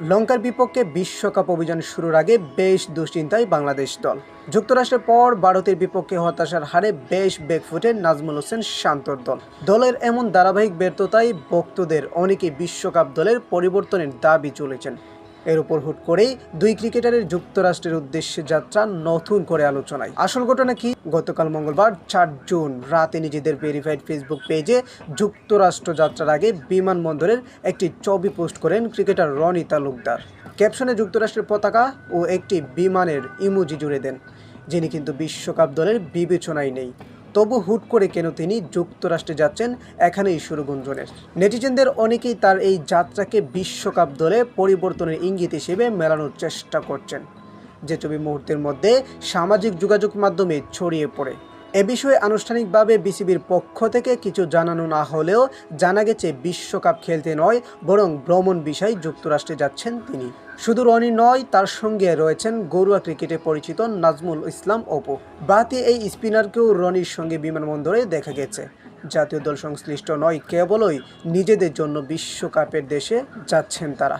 লঙ্কার বিপক্ষে বিশ্বকাপ অভিযান শুরুর আগে বেশ দুশ্চিন্তায় বাংলাদেশ দল। যুক্তরাষ্ট্রের পর ভারতের বিপক্ষে হতাশার হারে বেশ বেগ ফুটে নাজমুল হোসেন শান্তর দল। দলের এমন ধারাবাহিক ব্যর্থতায় ভক্তদের অনেকে বিশ্বকাপ দলের পরিবর্তনের দাবি চলেছেন এর উপর হুট করেই দুই ক্রিকেটারের যুক্তরাষ্ট্রের উদ্দেশ্যে যাত্রা নতুন করে আলোচনায়। আসল ঘটনা কি? গতকাল মঙ্গলবার চার জুন রাতে নিজেদের ভেরিফাইড ফেসবুক পেজে যুক্তরাষ্ট্র যাত্রার আগে বিমানবন্দরের একটি ছবি পোস্ট করেন ক্রিকেটার রনি তালুকদার। ক্যাপশনে যুক্তরাষ্ট্রের পতাকা ও একটি বিমানের ইমোজি জুড়ে দেন, যিনি কিন্তু বিশ্বকাপ দলের বিবেচনায় নেই। তবু হুট করে কেন তিনি যুক্তরাষ্ট্রে যাচ্ছেন? এখানেই শুরু গুঞ্জনের। নেটিজেনদের অনেকেই তার এই যাত্রাকে বিশ্বকাপ দলে পরিবর্তনের ইঙ্গিত হিসেবে মেলানোর চেষ্টা করছেন। যে ছবি মুহূর্তের মধ্যে সামাজিক যোগাযোগ মাধ্যমে ছড়িয়ে পড়ে। এ বিষয়ে আনুষ্ঠানিকভাবে বিসিবির পক্ষ থেকে কিছু জানানো না হলেও জানা গেছে, বিশ্বকাপ খেলতে নয়, বরং ভ্রমণ বিষয়ে যুক্তরাষ্ট্রে যাচ্ছেন তিনি। শুধু রনি নয়, তার সঙ্গে রয়েছেন গরুয়া ক্রিকেটে পরিচিত নাজমুল ইসলাম অপু। বাতি এই স্পিনারকেও রনির সঙ্গে বিমানবন্দরে দেখা গেছে। জাতীয় দল সংশ্লিষ্ট নয়, কেবলই নিজেদের জন্য বিশ্বকাপের দেশে যাচ্ছেন তারা।